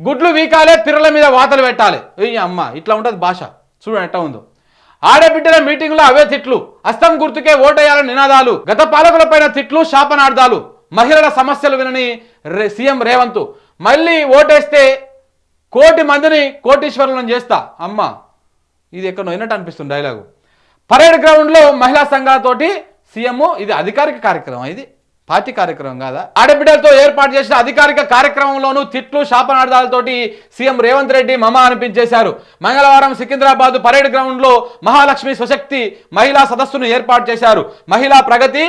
గుడ్లు వీకాలే పిర్రల మీద వాతలు పెట్టాలి. ఏ అమ్మ ఇట్లా ఉంటుంది భాష. చూడండి ఎట్లా ఉందో. ఆడబిడ్డల మీటింగ్లో అవే తిట్లు. అస్తం గుర్తుకే ఓటేయాలని నినాదాలు. గత పాలకులపైన తిట్లు శాపనార్థాలు. మహిళల సమస్యలు వినని రే- సీఎం రేవంత్. మళ్ళీ ఓటేస్తే కోటి మందిని కోటీశ్వరులను చేస్తా. అమ్మ ఇది ఎక్కడ విన్నట్టు అనిపిస్తుంది డైలాగు పరేడ్ గ్రౌండ్లో మహిళా సంఘాలతోటి సీఎం ఇది అధికారిక కార్యక్రమం ఇది. పార్టీ కార్యక్రమం కాదా? ఆడబిడ్డలతో ఏర్పాటు చేసిన అధికారిక కార్యక్రమంలోనూ తిట్లు శాపనార్థాలతోటి సీఎం రేవంత్ రెడ్డి మమ అనిపించేశారు. మంగళవారం సికింద్రాబాద్ పరేడ్ గ్రౌండ్లో మహాలక్ష్మి స్వశక్తి మహిళా సదస్సును ఏర్పాటు చేశారు. మహిళా ప్రగతి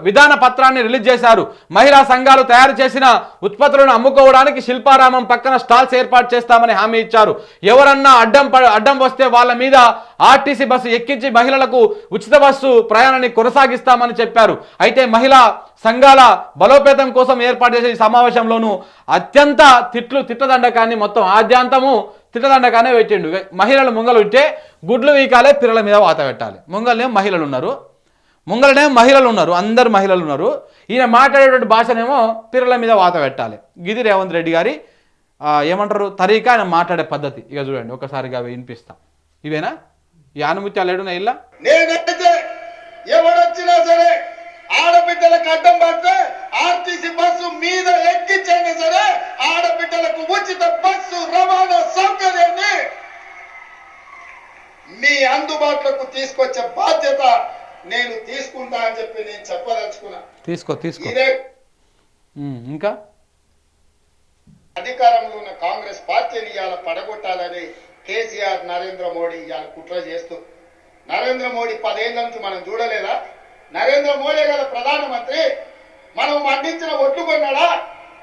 విధాన పత్రాన్ని రిలీజ్ చేశారు. మహిళా సంఘాలు తయారు చేసిన ఉత్పత్తులను అమ్ముకోవడానికి శిల్పారామం పక్కన స్టాల్స్ ఏర్పాటు చేస్తామని హామీ ఇచ్చారు. ఎవరన్నా అడ్డం ప- అడ్డం వస్తే వాళ్ళ మీద ఆర్టీసీ బస్సు ఎక్కించి మహిళలకు ఉచిత బస్సు ప్రయాణాన్ని కొనసాగిస్తామని చెప్పారు. అయితే మహిళా సంఘాల బలోపేతం కోసం ఏర్పాటు చేసే ఈ సమావేశంలోనూ అత్యంత తిట్లు తిట్టదండకాన్ని మొత్తం ఆద్యాంతము తిట్టదండకానే పెట్టిండు. మహిళలు ముంగలు ఉంటే గుడ్లు వీకాలే పిల్లల మీద వాత పెట్టాలి. ముంగలనే మహిళలు ఉన్నారు. ముంగలనే మహిళలు ఉన్నారు అందరు మహిళలు ఉన్నారు. ఈయన మాట్లాడేటువంటి భాషనేమో పిల్లల మీద వాత పెట్టాలి. గిది రేవంత్ రెడ్డి గారి ఏమంటారు తరీకా ఆయన మాట్లాడే పద్ధతి. ఇక చూడండి ఒకసారిగా అవి వినిపిస్తాం. ఇవేనా? ఈ ఆనుముత్యాలు ఏడున్నా ఇల్లా నేనైతే ఎవడొచ్చినా సరే ఆడబిడ్డలకు అడ్డం పడితే ఆర్టీసీ బస్సు మీద ఎక్కించైనా సరే ఆడబిడ్డలకు ఉచిత బస్సు రవాణా సౌకర్యాన్ని మీ అందుబాటులోకి తీసుకొచ్చే బాధ్యత నేను తీసుకుంటా అని చెప్పి నేను చెప్పదలుచుకున్నా. తీసుకో తీసుకో. ఇదే ఇంకా? అధికారంలో ఉన్న కాంగ్రెస్ పార్టీని ఇవాళ పడగొట్టాలని కేసీఆర్ నరేంద్ర మోడీ ఇవాళ కుట్ర చేస్తూ. నరేంద్ర మోడీ పదేళ్ళ నుంచి మనం చూడలేదా? నరేంద్ర మోడీ కదా ప్రధానమంత్రి మనం పండించిన ఒడ్లు కొన్నాడా?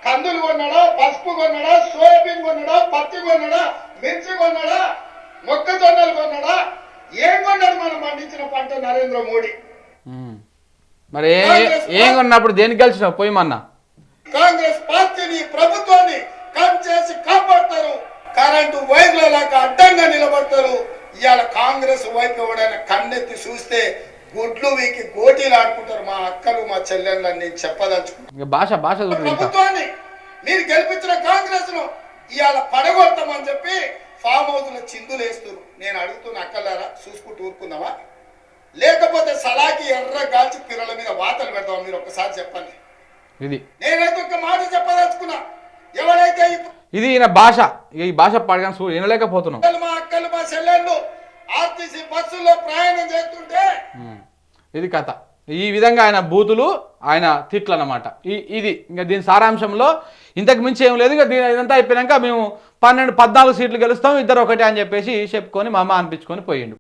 కందులు కొన్నాడా? పసుపు కొన్నాడా? సోయాబీన్ కొన్నాడా? పత్తి కొన్నాడా? మిర్చి కొన్నాడా? మొక్కజొన్నలు కొన్నాడా ఏం కొన్నాడు మనం పండించిన పంట నరేంద్ర మోడీ. మరి ఏ- కొన్నప్పుడు దేనికి గెలిచినావు? పోయిమన్నా కాంగ్రెస్ పార్టీని ప్రభుత్వాన్ని కమ్ చేసి కాపాడతారు. కరెంటు వైర్ల లాగా అడ్డంగా నిలబడతారు. ఇవాళ కాంగ్రెస్ వైపు ఎవడైనా కన్నెత్తి చూస్తే గుడ్లు వీకి గోటీలు ఆడుకుంటారు మా అక్కలు మా చెల్లెళ్ళు అని నేను చెప్పదలుచుకున్నాను ఇక భాష భాష ప్రభుత్వాన్ని మీరు గెలిపించిన కాంగ్రెస్ను ఇవాళ పడగొడతామని చెప్పి ఫామ్ హౌస్లో చిందులు వేస్తారు నేను అడుగుతున్న అక్కలారా చూసుకుంటూ ఊరుకుందామా? లేకపోతే సలాకి ఎర్ర గాల్చి పిల్లల మీద వాతలు పెడతామా మీరు ఒక్కసారి చెప్పండి. ఇది. నేనైతే ఒక మాట చెప్పదలుచుకున్నా. ఎవరైతే ఇది ఈయన భాష. ఈ భాష పడగానే చూ వినలేకపోతున్నాం. మా అక్కలు మా చెల్లెళ్ళు ఆర్టీసీ బస్సుల్లో ప్రయాణం చేస్తుంటే. ఇది కథ. ఈ విధంగా ఆయన బూతులు ఆయన తిట్లు అన్నమాట ఈ ఇది ఇంకా దీని సారాంశంలో ఇంతకు మించి ఏం లేదు. ఇక దీని ఇదంతా అయిపోయాక మేము పన్నెండు పద్నాలుగు సీట్లు గెలుస్తాం. ఇద్దరు ఒకటే అని చెప్పేసి చెప్పుకొని మా అమ్మ అనిపించుకొని పోయిండు.